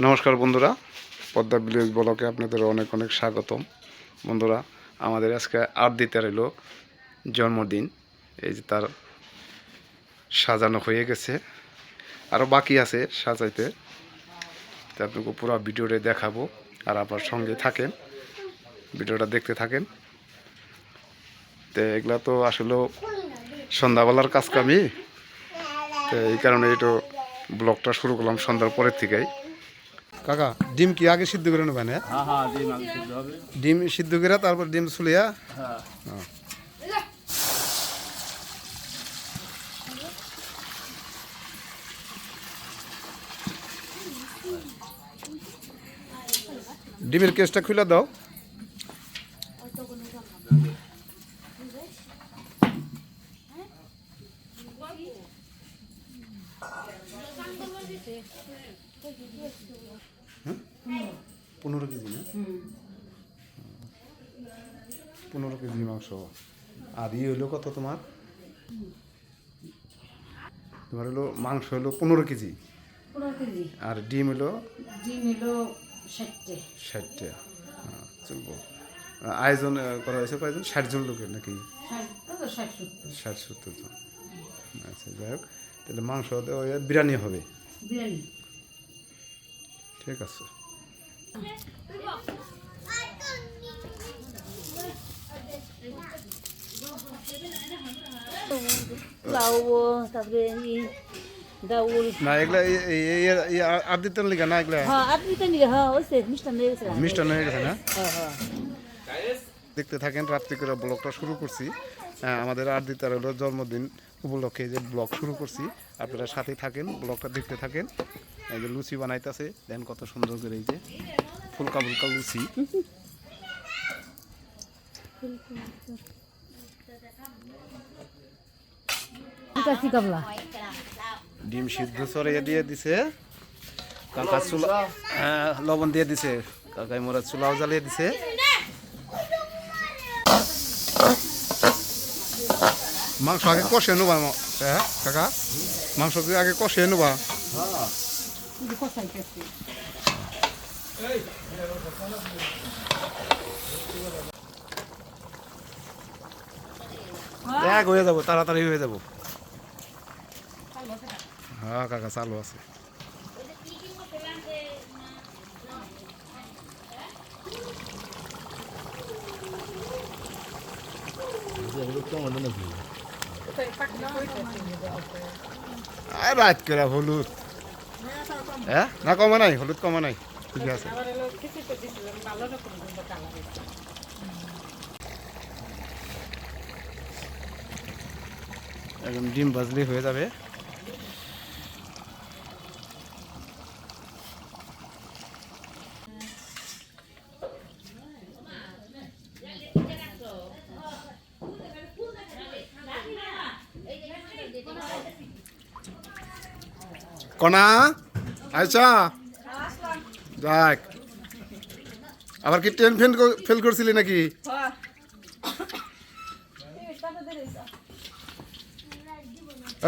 নমস্কার বন্ধুরা, পদ্মা ভিলেজ ব্লকে আপনাদের অনেক অনেক স্বাগতম। বন্ধুরা, আমাদের আজকে আট দিতে রইল জন্মদিন, এই যে তার সাজানো হয়ে গেছে। আরও বাকি আছে সাজাইতে, তো আপনাকে পুরো ভিডিওটা দেখাবো, আর আপনার সঙ্গে থাকেন, ভিডিওটা দেখতে থাকেন। তো এগুলা তো আসলে সন্ধ্যাবেলার কাজ কামি তো এই কারণে একটু ব্লগটা শুরু করলাম সন্ধ্যার পরের থেকেই। কাকা ডিম কি আগে সিদ্ধ করে নেবেন হ্যাঁ? হ্যাঁ হ্যাঁ ডিম সিদ্ধ করে তারপর ডিম ছুলিয়া হ্যাঁ। ডিমের কেসটা খুলে দাও। পনেরো কেজি না? পনেরো কেজি মাংস। আর ইয়ে হলো কত তোমার? তোমার হলো মাংস হলো পনেরো কেজি। আর ডিম হলো? ডিম হলো ষাটটে। ষাটটা। হ্যাঁ, চলবো। আয়োজন করা হয়েছে কয়েকজন ষাট জন লোকের নাকি? ষাট সত্তর। জন। আচ্ছা যাই হোক। তাহলে মাংস বিরিয়ানি হবে। বিরিয়ানি। ঠিক আছে। না এগুলা আর লিখা না এগুলা? হ্যাঁ হ্যাঁ হয়ে গেছে। না? হ্যাঁ দেখতে থাকেন রাত্রি করে ব্লগটা শুরু করছি। আমাদের আর দিতে হলো জন্মদিন। উপলক্ষে যে ব্লগ শুরু করছি আপনারা সাথে থাকেন ব্লগটা দেখতে থাকেন। এই যে লুচি বানাইতেছে দেন কত সুন্দর করে এই যে ফুলকা ফুলকা লুচি। ডিম সিদ্ধ সরিয়ে দিয়ে দিছে। কাকা চুলা হ্যাঁ, লবণ দিয়ে দিছে। কাকাই মোরা চুলাও জ্বালিয়ে দিছে। মাংস আগে কষে নেবা হ্যাঁ কাকা? মাংস আগে কষে নেবা এক হয়ে যাব, তাড়াতাড়ি হয়ে যাব। হ্যাঁ কাকা, চালু আছে। আর রাত করে হলুদ। হ্যাঁ না, কমা নাই, হলুদ কমা নাই। ঠিক আছে। একদম ডিম ভাজলি হয়ে যাবে। কনা আচ্ছা যাক। আবার কি ট্রেন ফেল ফেল করছিলি নাকি?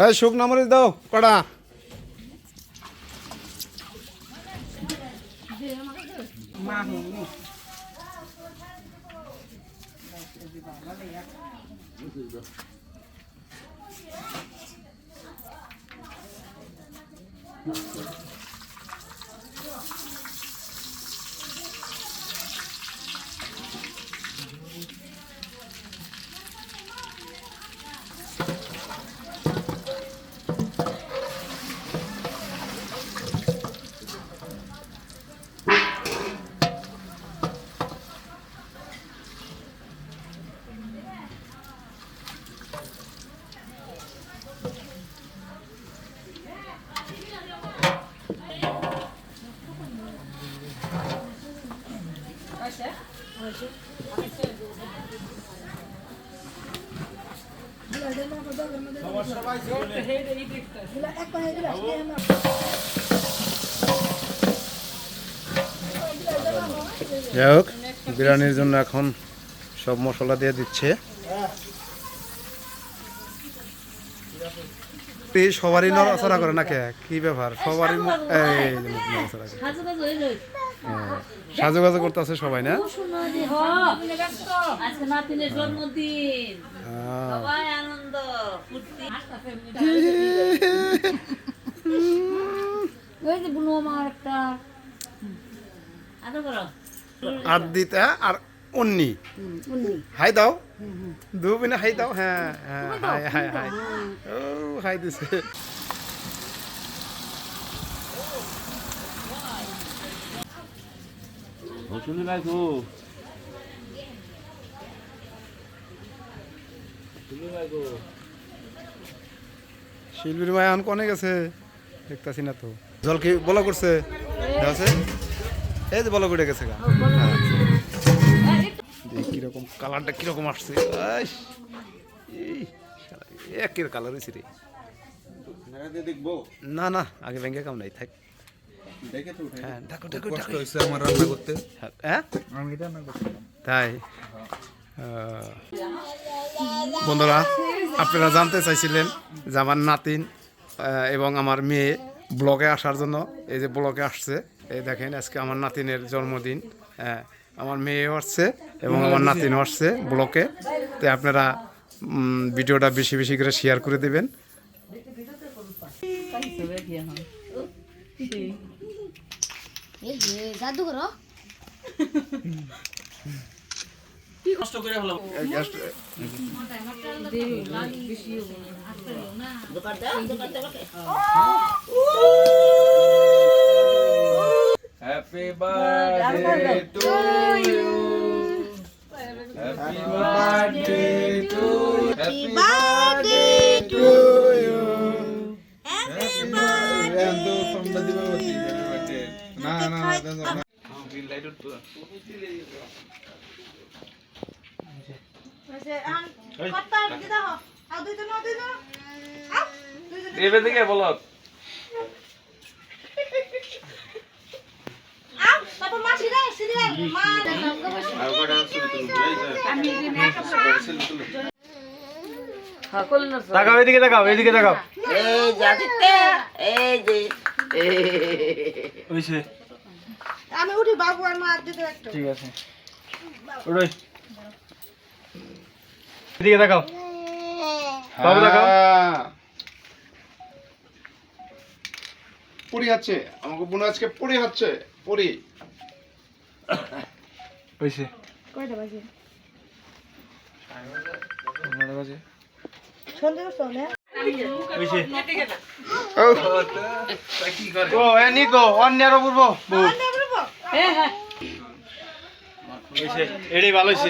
এই শুক নামরিচ দাও কড়া যাই হোক বিরিয়ানির জন্য এখন সব মশলা দিয়ে দিচ্ছে। সবারই নড়াচড়া করে নাকি? কি ব্যাপার? সবারই মুখ এই যে মুখ সাজু বাজু হইল হ্যাঁ। করতেছে সবাই না সবাই আনন্দ ফুর্তি ওই যে বুনু আমার একটা আদর করো আর দিতে আর অন্যি উন্নি হাই দাও। দু বিনা হাই দাও। হ্যাঁ হ্যাঁ হাই হাই হাই। ও হাই দিছে। হসুলি লাগো হসুলি লাগো শিল্পীর মায় এখন কনে গেছে? দেখতাছি না তো। জল কি বলা করছে? আছে এই যে বলা করে গেছে গা। কীরকম কালারটা কীরকম আসছে। আইস, এই শালা, একের কালার হয়েছে রে। না না আগে ব্যাংকে কাম নাই থাক। দেখে তো উঠে হ্যাঁ হ্যাঁ? তাই। আহ, বন্ধুরা, আপনারা জানতে চাইছিলেন যে আমার নাতিন এবং আমার মেয়ে ব্লগে আসার জন্য এই যে ব্লগে আসছে। এই দেখেন, আজকে আমার নাতিনের জন্মদিন। হ্যাঁ আমার মেয়েও আসছে এবং আমার নাতিনও আসছে ব্লকে। তো আপনারা ভিডিওটা বেশি বেশি করে শেয়ার করে দেবেন। এই যে জাদু করো happy birthday to you happy birthday to happy birthday to you happy birthday and তোমরা দিবে বলছি না না না লাইট উঠতো এবে থেকে বলো। তাকাও এদিকে তাকাও এদিকে তাকাও। এই জাতিতে এই যে। ওইছে আমি উঠি বাবু আর মা দিতে ঠিক আছে। এদিকে তাকাও বাবু তাকাও পড়ি হচ্ছে আমাকে বোন আজকে পড়ি হচ্ছে। পড়ি। ওইছে কয়টা বাজে? ও। এ নিকো অন্যের পূর্ব এডি ভালো হইছে।